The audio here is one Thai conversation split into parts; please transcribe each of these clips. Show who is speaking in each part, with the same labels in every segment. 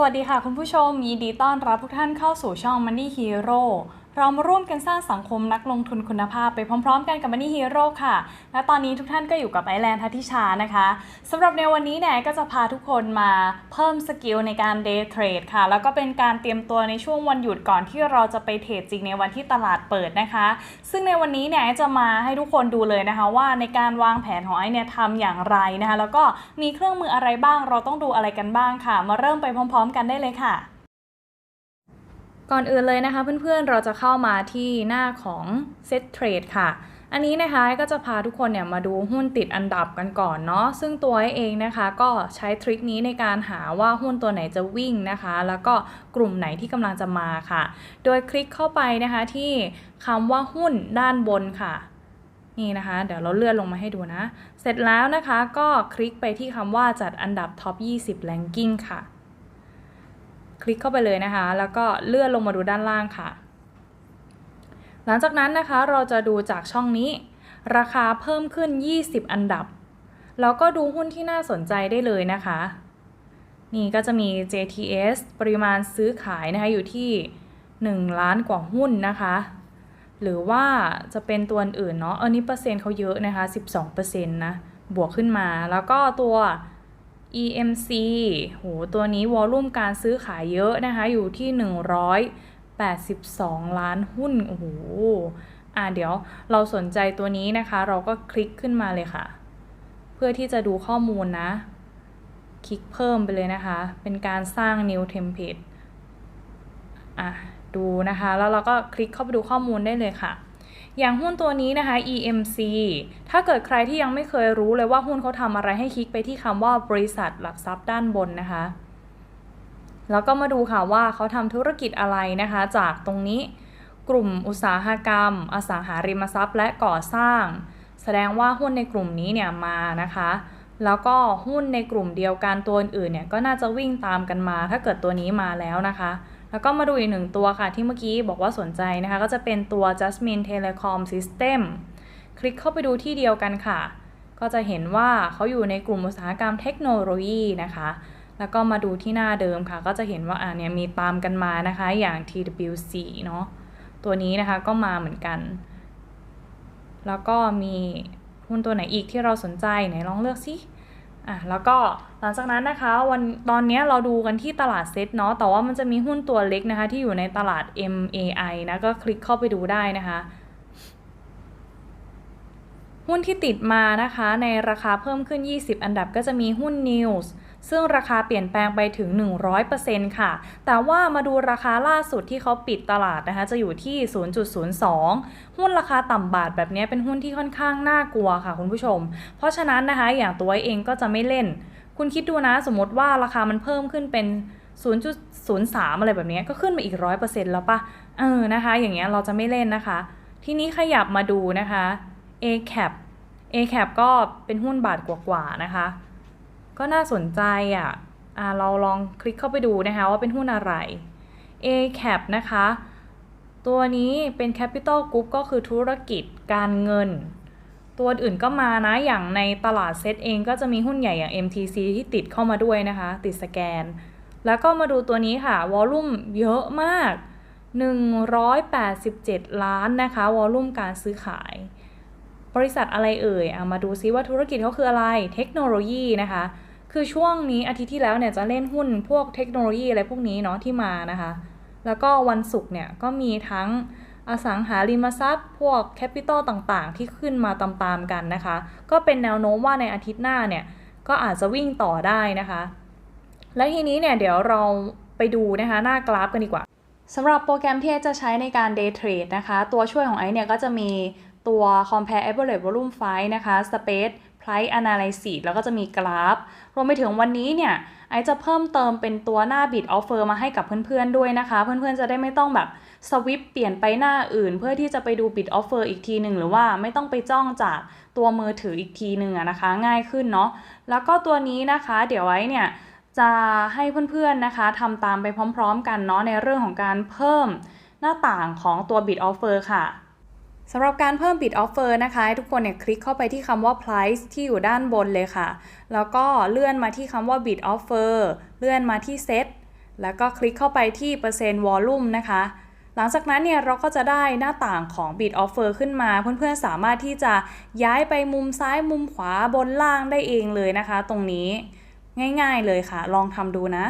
Speaker 1: สวัสดีค่ะคุณผู้ชมยินดีต้อนรับทุกท่านเข้าสู่ช่อง Money Hero เรามาร่วมกันสร้างสังคมนักลงทุนคุณภาพไปพร้อมๆ กันกับ Money Hero ค่ะ และตอนนี้ทุกท่านก็อยู่กับไอแลนด์ทัติชานะคะสำหรับในวันนี้เนี่ยก็จะพาทุกคนมาเพิ่มสกิลในการ day trade ค่ะ แล้วก็เป็นการเตรียมตัวในช่วงวันหยุดก่อนที่เราจะไปเทรดจริงในวันที่ตลาดเปิดนะคะ ซึ่งในวันนี้เนี่ยจะมาให้ทุกคนดูเลยนะคะ ว่าในการวางแผนของไอเนี่ยทำอย่างไรนะคะ แล้วก็มีเครื่องมืออะไรบ้าง เราต้องดูอะไรกันบ้างค่ะ มาเริ่มไปพร้อม ๆ กันได้เลยค่ะ ก่อนอื่นเลยนะคะเพื่อนๆเราจะเข้ามาที่หน้าของ Set Trade ค่ะ อันนี้นะคะก็จะพาทุกคนเนี่ยมาดูหุ้นติดอันดับกันก่อนเนาะซึ่งตัวเองนะคะก็ใช้ทริคนี้ในการหาว่าหุ้นตัวไหนจะวิ่งนะคะ แล้วก็กลุ่มไหนที่กำลังจะมาค่ะ โดยคลิกเข้าไปนะคะที่คำว่าหุ้นด้านบนค่ะนี่นะคะ เดี๋ยวเราเลื่อนลงมาให้ดูนะ เสร็จแล้วนะคะก็คลิกไปที่คำว่าจัดอันดับ Top 20 Ranking ค่ะ ลิกเข้าไปเลยนะคะ แล้วก็เลื่อนลงมาดูด้านล่างค่ะ หลังจากนั้นนะคะเราจะดูจากช่องนี้ ราคาเพิ่มขึ้น 20 อันดับ แล้วก็ดูหุ้นที่น่าสนใจได้เลยนะคะ นี่ก็จะมี JTS ปริมาณซื้อขายนะคะอยู่ที่ 1 ล้านกว่าหุ้นนะคะ หรือว่าจะเป็นตัวอื่นเนาะอันนี้เปอร์เซ็นต์เขาเยอะนะคะ 12%นะบวกขึ้นมาแล้วก็ตัว EMC โห ตัวนี้วอลุ่มการซื้อขายเยอะนะคะ อยู่ที่ 182 ล้านหุ้น โอ้โห อ่าเดี๋ยวเราสนใจตัวนี้นะคะ เราก็คลิกขึ้นมาเลยค่ะ เพื่อที่จะดูข้อมูลนะ คลิกเพิ่มไปเลยนะคะ เป็นการสร้าง new template อะ ดูนะคะ แล้วเราก็คลิกเข้าไปดูข้อมูลได้เลยค่ะ อย่างหุ้นตัวนี้นะคะ EMC ถ้าเกิดใครที่ยังไม่เคยรู้เลยว่าหุ้นเขาทำอะไรให้คลิกไปที่คำว่าบริษัทหลักทรัพย์ด้านบนนะคะ แล้วก็มาดูค่ะว่าเขาทำธุรกิจอะไรนะคะ จากตรงนี้กลุ่มอุตสาหกรรม อสังหาริมทรัพย์ และก่อสร้าง แสดงว่าหุ้นในกลุ่มนี้เนี่ยมานะคะ แล้วก็หุ้นในกลุ่มเดียวกันตัวอื่นๆเนี่ยก็น่าจะวิ่งตามกันมา ถ้าเกิดตัวนี้มาแล้วนะคะ แล้วก็มาดูอีกหนึ่งตัวค่ะ ที่เมื่อกี้บอกว่าสนใจนะคะ ก็จะเป็นตัว Jasmine Telecom System คลิกเข้าไปดูที่เดียวกันค่ะ ก็จะเห็นว่าเขาอยู่ในกลุ่มอุตสาหกรรมเทคโนโลยีนะคะแล้วก็มาดูที่หน้าเดิมค่ะ ก็จะเห็นว่าอ่าเนี่ยมีตามกันมานะคะอย่าง TWC เนาะตัวนี้นะคะก็มาเหมือนกัน แล้วก็มีหุ้นตัวไหนอีกที่เราสนใจไหนลองเลือกสิ อะแล้วก็หลังจากนั้นนะคะวันตอนนี้เราดูกันที่ตลาดเซ็ตเนาะแต่ว่ามันจะมีหุ้นตัวเล็กนะคะ ที่อยู่ในตลาด MAI นะก็คลิกเข้าไปดูได้นะคะหุ้นที่ติดมานะคะในราคาเพิ่มขึ้น 20 อันดับก็จะมีหุ้น News ซึ่งราคาเปลี่ยนแปลงไปถึง 100%ค่ะ แต่ว่ามาดูราคาล่าสุดที่เขาปิดตลาดนะคะ จะอยู่ที่ 0.02 หุ้นราคาต่ำบาทแบบนี้เป็นหุ้นที่ค่อนข้างน่ากลัวค่ะคุณผู้ชม เพราะฉะนั้นนะคะอย่างตัวเองก็จะไม่เล่น คุณคิดดูนะสมมติว่าราคามันเพิ่มขึ้นเป็น0.03 อะไรแบบนี้ก็ขึ้นมาอีก 100%แล้วปะเออนะคะ อย่างเงี้ยเราจะไม่เล่นนะคะ ทีนี้ขยับมาดูนะคะ ACAP ACAP ก็เป็นหุ้นบาทกว่าๆนะคะ ก็น่าสนใจอะอ่าเราลองคลิกเข้าไปดูนะคะว่าเป็นหุ้นอะไร ACAP นะคะ ตัวนี้เป็น Capital Group ก็คือธุรกิจการเงิน ตัวอื่นก็มานะ อย่างในตลาดเซตเองก็จะมีหุ้นใหญ่อย่าง MTC ที่ติดเข้ามาด้วยนะคะ ติดสแกน แล้วก็มาดูตัวนี้ค่ะ วอลลุ่มเยอะมาก 187 ล้านนะคะ วอลลุ่มการซื้อขาย บริษัทอะไรเอ่ยเอามาดูซิว่าธุรกิจเขาคืออะไร เทคโนโลยีนะคะ คือช่วงนี้อาทิตย์ที่แล้วเนี่ยจะเล่นหุ้นพวกเทคโนโลยีอะไรพวกนี้เนาะที่มานะคะ แล้วก็วันศุกร์เนี่ยก็มีทั้งอสังหาริมทรัพย์ พวกแคปิตอลต่างๆ ที่ขึ้นมาตามๆกันนะคะ ก็เป็นแนวโน้มว่าในอาทิตย์หน้าเนี่ยก็อาจจะวิ่งต่อได้นะคะ และทีนี้เนี่ยเดี๋ยวเราไปดูนะคะหน้ากราฟกันดีกว่าสำหรับโปรแกรมที่จะใช้ในการ day trade นะคะ ตัวช่วยของไอเนี่ยก็จะมีตัว compare average volume price นะคะ space price analysis แล้วก็จะมีกราฟ รวมไปถึงวันนี้เนี่ยไอจะเพิ่มเติมเป็นตัวหน้า bid offer มาให้กับเพื่อนๆด้วยนะคะ เพื่อนๆจะได้ไม่ต้องแบบสวิปเปลี่ยนไปหน้าอื่น เพื่อที่จะไปดู bid offer อีกทีหนึ่งหรือว่าไม่ต้องไปจ้องจากตัวมือถืออีกทีหนึ่งนะคะ ง่ายขึ้นเนาะแล้วก็ตัวนี้นะคะ เดี๋ยวไว้เนี่ยจะให้เพื่อนๆนะคะทำตามไปพร้อมๆ กันเนาะในเรื่องของการเพิ่มหน้าต่างของตัว bid offer ค่ะ สำหรับการเพิ่ม bid offer นะคะทุกคนเนี่ยคลิกเข้าไปที่คำว่า price ที่อยู่ด้านบนเลยค่ะ แล้วก็เลื่อนมาที่คำว่า bid offer เลื่อนมาที่ set แล้วก็คลิกเข้าไปที่เปอร์เซ็นต์วอลลุ่มนะคะ หลังจากนั้นเนี่ยเราก็จะได้หน้าต่างของ Bid Offer ขึ้นมา เพื่อนๆสามารถที่จะย้ายไปมุมซ้ายมุมขวาบนล่างได้เองเลยนะคะ ตรงนี้ง่ายๆเลยค่ะ ลองทำดูนะ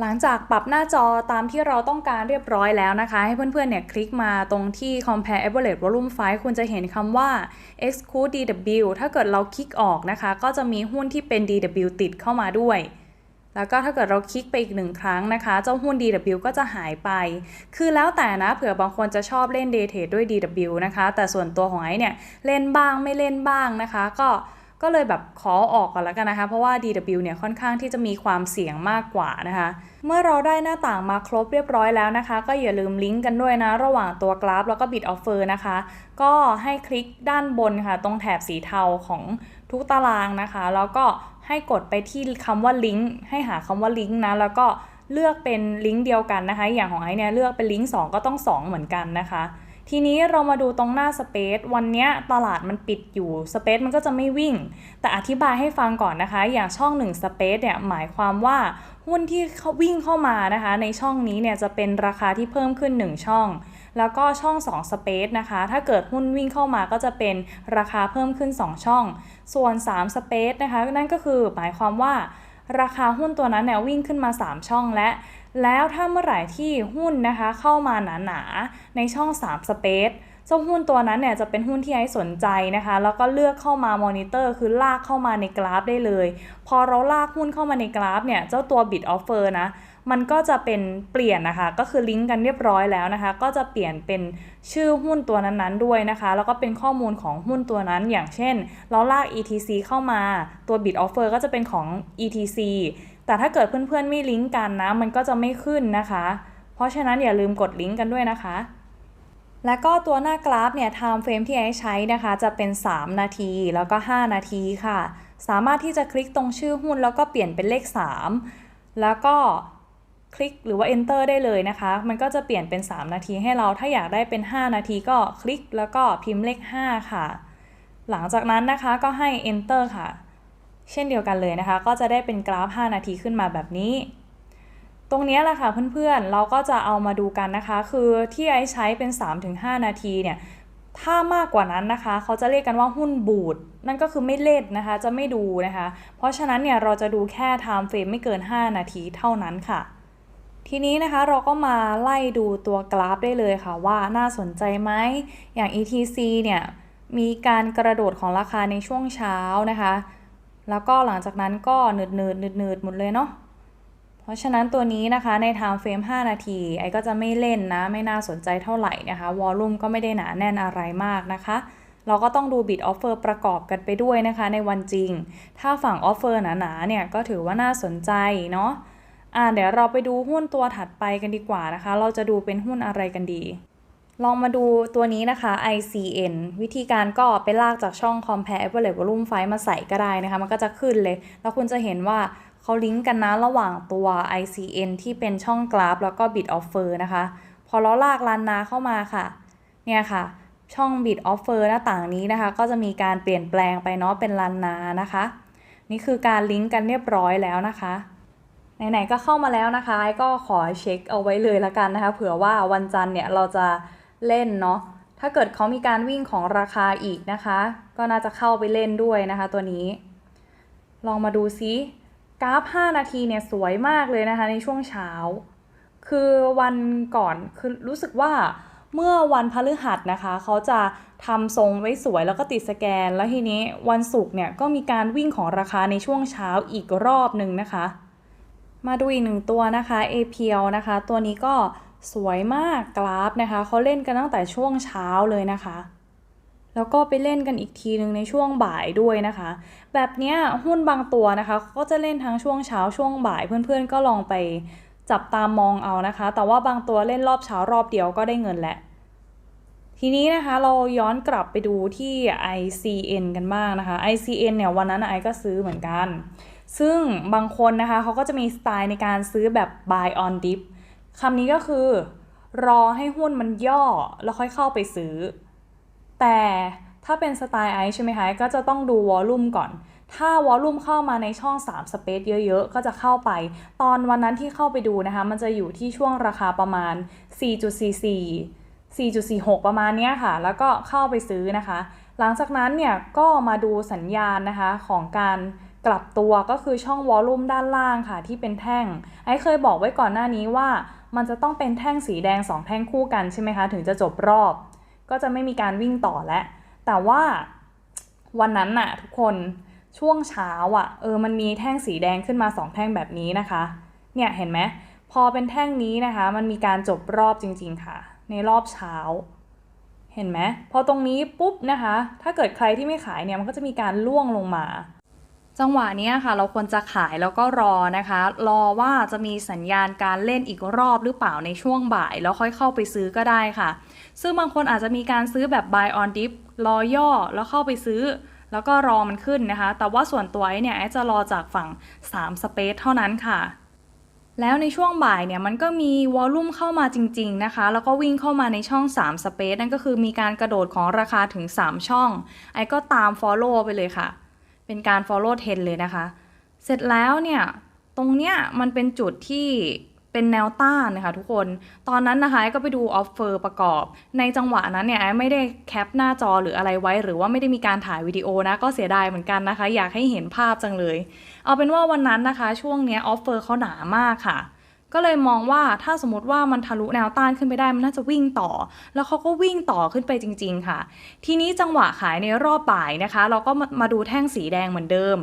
Speaker 1: หลังจากปรับหน้าจอตามที่เราต้องการเรียบร้อยแล้วนะคะ ให้เพื่อนๆเนี่ยคลิกมาตรงที่ Compare Average Volume 5คุณจะเห็นคำว่า Exclude DW ถ้าเกิดเราคลิกออกนะคะ ก็จะมีหุ้นที่เป็น DW ติดเข้ามาด้วย แล้วก็ถ้าเกิดเราคลิกไปอีกหนึ่งครั้งนะคะ เจ้าหุ้น DW ก็จะหายไป คือแล้วแต่นะเผื่อบางคนจะชอบเล่น Day Trade ด้วย DW นะคะ แต่ส่วนตัวของไอ้เนี่ยเล่นบ้างไม่เล่นบ้างนะคะ ก็ ก็เลยแบบขอออกก่อนแล้วกันนะคะ เพราะว่า DW เนี่ยค่อนข้างที่จะมีความเสี่ยงมากกว่านะคะ เมื่อเราได้หน้าต่างมาครบเรียบร้อยแล้วนะคะ ก็อย่าลืมลิงก์กันด้วยนะ ระหว่างตัวกราฟแล้วก็ Bid Offer นะคะ ก็ให้คลิกด้านบนค่ะ ตรงแถบสีเทาของทุกตารางนะคะ แล้วก็ให้กดไปที่คำว่าลิงก์ให้หาคำว่าลิงก์นะ แล้วก็เลือกเป็นลิงก์เดียวกันนะคะ อย่างของไอเนี่ยเลือกเป็นลิงก์2ก็ต้อง 2 เหมือนกันนะคะ ทีนี้เรามาดูตรงหน้าสเปซวันนี้ตลาดมันปิดอยู่สเปซมันก็จะไม่วิ่ง แต่อธิบายให้ฟังก่อนนะคะ อย่างช่อง1สเปซเนี่ยหมายความว่าหุ้นที่เขาวิ่งเข้ามานะคะ ในช่องนี้เนี่ยจะเป็นราคาที่เพิ่มขึ้น 1 ช่อง แล้วก็ช่อง2สเปซนะคะ ถ้าเกิดหุ้นวิ่งเข้ามาก็จะเป็นราคาเพิ่มขึ้น 2 ช่อง ส่วน3สเปซนะคะ นั่นก็คือหมายความว่าราคาหุ้นตัวนั้นเนี่ยวิ่งขึ้นมา 3 ช่องและ แล้วถ้าเมื่อไหร่ที่หุ้นนะคะเข้ามาหนาๆ ในช่อง3สเปซเจ้าหุ้นตัวนั้นเนี่ยจะเป็นหุ้นที่ไอ้สนใจนะคะ แล้วก็เลือกเข้ามามอนิเตอร์คือลากเข้ามาในกราฟได้เลย พอเราลากหุ้นเข้ามาในกราฟเนี่ยเจ้าตัว Bid Offer นะมันก็จะเป็นเปลี่ยนนะคะ ก็คือลิงก์กันเรียบร้อยแล้วนะคะ ก็จะเปลี่ยนเป็นชื่อหุ้นตัวนั้นๆด้วยนะคะ แล้วก็เป็นข้อมูลของหุ้นตัวนั้น อย่างเช่น เราลาก ETC เข้ามา ตัว Bid Offer ก็จะเป็นของ ETC แต่ถ้าเกิดเพื่อนๆไม่ลิงก์กันนะ มันก็จะไม่ขึ้นนะคะ เพราะฉะนั้นอย่าลืมกดลิงก์กันด้วยนะคะ แล้วก็ตัวหน้ากราฟเนี่ย time frame ที่ไอใช้นะคะ จะเป็น 3 นาทีแล้วก็ 5 นาทีค่ะ สามารถที่จะคลิกตรงชื่อหุ้นแล้วก็เปลี่ยนเป็นเลข 3 แล้วก็คลิกหรือว่า enter ได้เลยนะคะ มันก็จะเปลี่ยนเป็น 3 นาทีให้เรา ถ้าอยากได้เป็น 5 นาทีก็คลิกแล้วก็พิมพ์เลข 5 ค่ะ หลังจากนั้นนะคะก็ให้ enter ค่ะ เช่นเดียวกันเลยนะคะ ก็จะได้เป็นกราฟ 5 นาทีขึ้นมาแบบนี้ ตรงนี้แหละค่ะเพื่อนๆ เราก็จะเอามาดูกันนะคะ คือที่ไอใช้เป็น 3-5 นาทีเนี่ยถ้ามากกว่านั้นนะคะ เขาจะเรียกกันว่าหุ้นบูดนั่นก็คือไม่เล่นนะคะ จะไม่ดูนะคะ เพราะฉะนั้นเนี่ยเราจะดูแค่ time frame ไม่เกิน 5 นาทีเท่านั้นค่ะ ทีนี้นะคะเราก็มาไล่ดูตัวกราฟได้เลยค่ะ ว่าน่าสนใจไหมอย่าง ETC เนี่ยมีการกระโดดของราคาในช่วงเช้านะคะ แล้วก็หลังจากนั้นก็หนืดหนืดหนืดหนืดหมดเลยเนาะเพราะฉะนั้นตัวนี้นะคะใน time frame 5 นาที ไอ้ก็จะไม่เล่นนะ ไม่น่าสนใจเท่าไหร่นะคะวอลลุ่มก็ไม่ได้หนาแน่นอะไรมากนะคะ เราก็ต้องดู bid offer ประกอบกันไปด้วยนะคะ ในวันจริง ถ้าฝั่ง offer หนาๆเนี่ยก็ถือว่าน่าสนใจเนาะอ่าเดี๋ยวเราไปดูหุ้นตัวถัดไปกันดีกว่านะคะ เราจะดูเป็นหุ้นอะไรกันดี ลองมาดูตัวนี้นะคะ ICN วิธีการก็ไปลากจากช่อง Compare Average Volume 5มาใส่ก็ได้นะคะ มันก็จะขึ้นเลย แล้วคุณจะเห็นว่าเขาลิงก์กันนะระหว่างตัว ICN ที่เป็นช่องกราฟ แล้วก็ Bid Offer นะคะ พอเราลากลันนาเข้ามาค่ะ เนี่ยค่ะ ช่อง Bid Offer หน้าต่างนี้นะคะ ก็จะมีการเปลี่ยนแปลงไปเนาะเป็นลันนานะคะ นี่คือการลิงก์กันเรียบร้อยแล้วนะคะไหนๆก็เข้ามาแล้วนะคะ ก็ขอเช็คเอาไว้เลยละกันนะคะ เผื่อว่าวันจันทร์เนี่ยเราจะ เล่นเนาะถ้าเกิดเขามีการวิ่งของราคาอีกนะคะ ก็น่าจะเข้าไปเล่นด้วยนะคะ ตัวนี้ ลองมาดูซิกราฟ 5 นาทีเนี่ยสวยมากเลยนะคะในช่วงเช้า คือวันก่อนคือรู้สึกว่าเมื่อวันพฤหัสนะคะ เขาจะทำทรงไว้สวยแล้วก็ติดสแกน แล้วทีนี้วันศุกร์เนี่ยก็มีการวิ่งของราคาในช่วงเช้าอีกรอบหนึ่งนะคะ มาดูอีกหนึ่งตัวนะคะ APL นะคะ ตัวนี้ก็ สวยมากกราฟนะคะเขาเล่นกันตั้งแต่ช่วงเช้าเลยนะคะ แล้วก็ไปเล่นกันอีกทีหนึ่งในช่วงบ่ายด้วยนะคะ แบบเนี้ยหุ้นบางตัวนะคะก็จะเล่นทั้งช่วงเช้าช่วงบ่ายเพื่อนๆก็ลองไปจับตามมองเอานะคะ แต่ว่าบางตัวเล่นรอบเช้ารอบเดียวก็ได้เงินแหละทีนี้นะคะเราย้อนกลับไปดูที่ ICN กันบ้างนะคะ ICN เนี่ยวันนั้นไอก็ซื้อเหมือนกัน ซึ่งบางคนนะคะเขาก็จะมีสไตล์ในการซื้อแบบ buy on dip คำนี้ก็คือ รอให้หุ้นมันย่อแล้วค่อยเข้าไปซื้อ แต่ถ้าเป็นสไตล์ไอใช่ไหมคะก็จะต้องดูวอลลุ่มก่อน ถ้าวอลลุ่มเข้ามาในช่อง 3 สเปซเยอะๆ ก็จะเข้าไป ตอนวันนั้นที่เข้าไปดูนะคะ มันจะอยู่ที่ช่วงราคาประมาณ 4.44 4.46 ประมาณนี้ค่ะ แล้วก็เข้าไปซื้อนะคะ หลังจากนั้นเนี่ยก็มาดูสัญญาณนะคะของการกลับตัวก็คือช่องวอลลุ่มด้านล่างค่ะที่เป็นแท่ง ไอ้เคยบอกไว้ก่อนหน้านี้ว่า มันจะต้องเป็นแท่งสีแดง 2 แท่งคู่กันใช่ไหมคะ ถึงจะจบรอบ ก็จะไม่มีการวิ่งต่อแล้ว แต่ว่าวันนั้นน่ะทุกคนช่วงเช้าอะ่ะเออมันมีแท่งสีแดงขึ้นมา 2 แท่งแบบนี้นะคะ เนี่ยเห็นไหมพอเป็นแท่งนี้นะคะ มันมีการจบรอบจริง ๆค่ะ ในรอบเช้า เห็นไหมพอตรงนี้ปุ๊บนะคะ ถ้าเกิดใครที่ไม่ขายเนี่ยมันก็จะมีการล่วงลงมา จังหวะนี้ค่ะเราควรจะขายแล้วก็รอนะคะ รอว่าจะมีสัญญาณการเล่นอีกรอบหรือเปล่าในช่วงบ่าย แล้วค่อยเข้าไปซื้อก็ได้ค่ะ ซึ่งบางคนอาจจะมีการซื้อแบบ buy on dip รอย่อแล้วเข้าไปซื้อ แล้วก็รอมันขึ้นนะคะ แต่ว่าส่วนตัวไอ้เนี่ยจะรอจากฝั่ง 3 space เท่านั้นค่ะแล้วในช่วงบ่ายเนี่ยมันก็มีวอลลุ่มเข้ามาจริง ๆ นะคะ แล้วก็วิ่งเข้ามาในช่อง 3 space นั่นก็คือมีการกระโดดของราคาถึง 3 ช่อง ไอ้ก็ตาม follow ไปเลยค่ะ เป็นการ follow trend เลยนะคะ เสร็จแล้วเนี่ยตรงเนี้ยมันเป็นจุดที่เป็นแนวต้านนะคะทุกคน ตอนนั้นนะคะก็ไปดูออฟเฟอร์ประกอบ ในจังหวะนั้นเนี่ยไอ้ไม่ได้แคปหน้าจอหรืออะไรไว้ หรือว่าไม่ได้มีการถ่ายวิดีโอนะ ก็เสียดายเหมือนกันนะคะ อยากให้เห็นภาพจังเลย เอาเป็นว่าวันนั้นนะคะ ช่วงเนี้ยออฟเฟอร์เขาหนามากค่ะ ก็เลยมองว่าถ้าสมมติว่ามันทะลุแนวต้านขึ้นไปได้มันน่าจะวิ่งต่อ แล้วเขาก็วิ่งต่อขึ้นไปจริง ๆ ค่ะ ทีนี้จังหวะขายในรอบบ่ายนะคะ เราก็มามาดูแท่งสีแดงเหมือนเดิม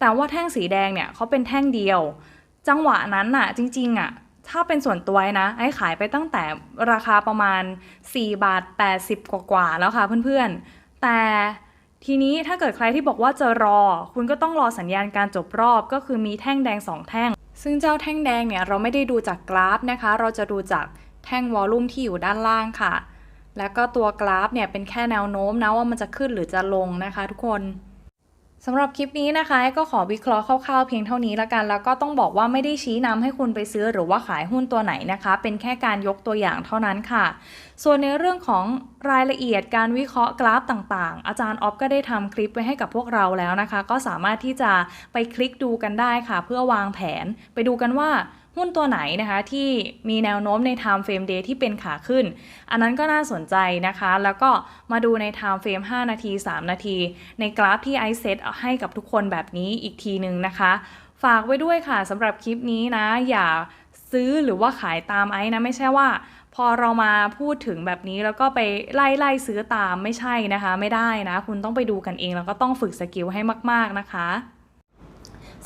Speaker 1: แต่ว่าแท่งสีแดงเนี่ยเขาเป็นแท่งเดียว จังหวะนั้นน่ะจริงๆอะถ้าเป็นส่วนตัวนะ ไอ้ขายไปตั้งแต่ราคาประมาณ 4 บาท 80 กว่าๆแล้วค่ะเพื่อนๆ แต่ ทีนี้ถ้าเกิดใครที่บอกว่าจะรอ คุณก็ต้องรอสัญญาณการจบรอบก็คือมีแท่งแดง 2 แท่ง ซึ่งเจ้าแท่งแดงเนี่ยเราไม่ได้ดูจากกราฟนะคะ เราจะดูจากแท่งวอลลุ่มที่อยู่ด้านล่างค่ะ แล้วก็ตัวกราฟเนี่ยเป็นแค่แนวโน้มนะว่ามันจะขึ้นหรือจะลงนะคะ ทุกคน สำหรับคลิปนี้นะคะก็ขอวิเคราะห์คร่าวๆเพียงเท่านี้ละกัน แล้วก็ต้องบอกว่าไม่ได้ชี้นำให้คุณไปซื้อหรือว่าขายหุ้นตัวไหนนะคะ เป็นแค่การยกตัวอย่างเท่านั้นค่ะ ส่วนในเรื่องของรายละเอียดการวิเคราะห์กราฟต่างๆ อาจารย์ออฟก็ได้ทำคลิปไว้ให้กับพวกเราแล้วนะคะ ก็สามารถที่จะไปคลิกดูกันได้ค่ะ เพื่อวางแผน ไปดูกันว่า หุ้นตัวไหนนะคะที่มีแนวโน้มใน time frame day ที่เป็นขาขึ้น อันนั้นก็น่าสนใจนะคะ แล้วก็มาดูใน time frame 5 นาที 3 นาที ในกราฟที่ไอเซตให้กับทุกคนแบบนี้อีกทีหนึ่งนะคะ ฝากไว้ด้วยค่ะสำหรับคลิปนี้นะ อย่าซื้อหรือว่าขายตามไอ้นะไม่ใช่ว่า พอเรามาพูดถึงแบบนี้แล้วก็ไปไล่ไล่ซื้อตามไม่ใช่นะคะ ไม่ได้นะ คุณต้องไปดูกันเองแล้วก็ต้องฝึกสกิลให้มาก ๆนะคะ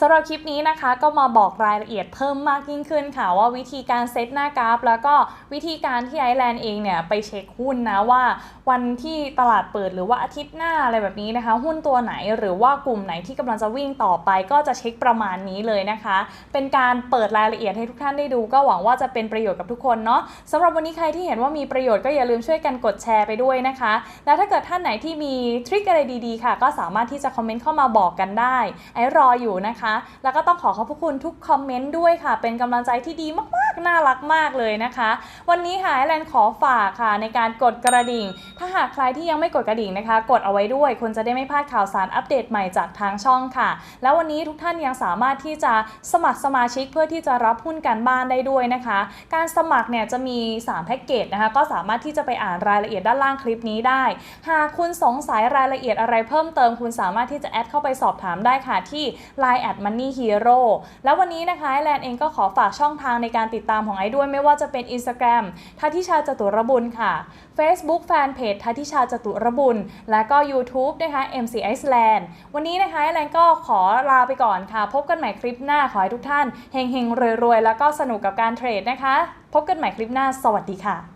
Speaker 1: ำหรับคลิปนี้นะคะ ก็มาบอกรายละเอียดเพิ่มมากยิ่งขึ้นค่ะ ว่าวิธีการเซตหน้ากราฟ แล้วก็วิธีการที่ไอแลนด์เองเนี่ยไปเช็คหุ้นนะว่า วันที่ตลาดเปิดหรือว่าอาทิตย์หน้าอะไรแบบนี้นะคะ หุ้นตัวไหนหรือว่ากลุ่มไหนที่กำลังจะวิ่งต่อไป ก็จะเช็คประมาณนี้เลยนะคะ เป็นการเปิดรายละเอียดให้ทุกท่านได้ดู ก็หวังว่าจะเป็นประโยชน์กับทุกคนเนาะสำหรับวันนี้ใครที่เห็นว่ามีประโยชน์ก็อย่าลืมช่วยกันกดแชร์ไปด้วยนะคะ แล้วถ้าเกิดท่านไหนที่มีทริคอะไรดีๆ ค่ะ ก็สามารถที่จะคอมเมนต์เข้ามาบอกกันได้ไอรออยู่นะคะแล้วก็ต้องขอขอบพระคุณทุกคอมเมนต์ด้วยค่ะ เป็นกำลังใจที่ดีมากๆ น่ารักมากเลยนะคะ วันนี้ค่ะไอแลนด์ขอฝากค่ะในการกดกระดิ่ง ถ้าหากใครที่ยังไม่กดกระดิ่งนะคะ กดเอาไว้ด้วยคุณจะได้ไม่พลาดข่าวสารอัปเดตใหม่จากทางช่องค่ะ แล้ววันนี้ทุกท่านยังสามารถที่จะสมัครสมาชิกเพื่อที่จะรับหุ้นการบ้านได้ด้วยนะคะ การสมัครเนี่ยจะมี 3 แพ็กเกจนะคะ ก็สามารถที่จะไปอ่านรายละเอียดด้านล่างคลิปนี้ได้ หากคุณสงสัยรายละเอียดอะไรเพิ่มเติม คุณสามารถที่จะแอดเข้าไปสอบถามได้ค่ะที่ Line at Money Hero แล้ววันนี้นะคะไอแลนด์เองก็ขอฝากช่องทางในการติดตามของไอด้วยไม่ว่าจะเป็น Instagram ทัทิชาจตุรบุญค่ะ Facebook Fanpage ทัทิชาจตุรบุญ และก็ YouTube นะคะ MC Iceland วันนี้นะคะไอแลนด์ก็ขอลาไปก่อนค่ะ พบกันใหม่คลิปหน้าขอให้ทุกท่านเฮงๆรวยๆ แล้วก็สนุกกับการเทรดนะคะ พบกันใหม่คลิปหน้า สวัสดีค่ะ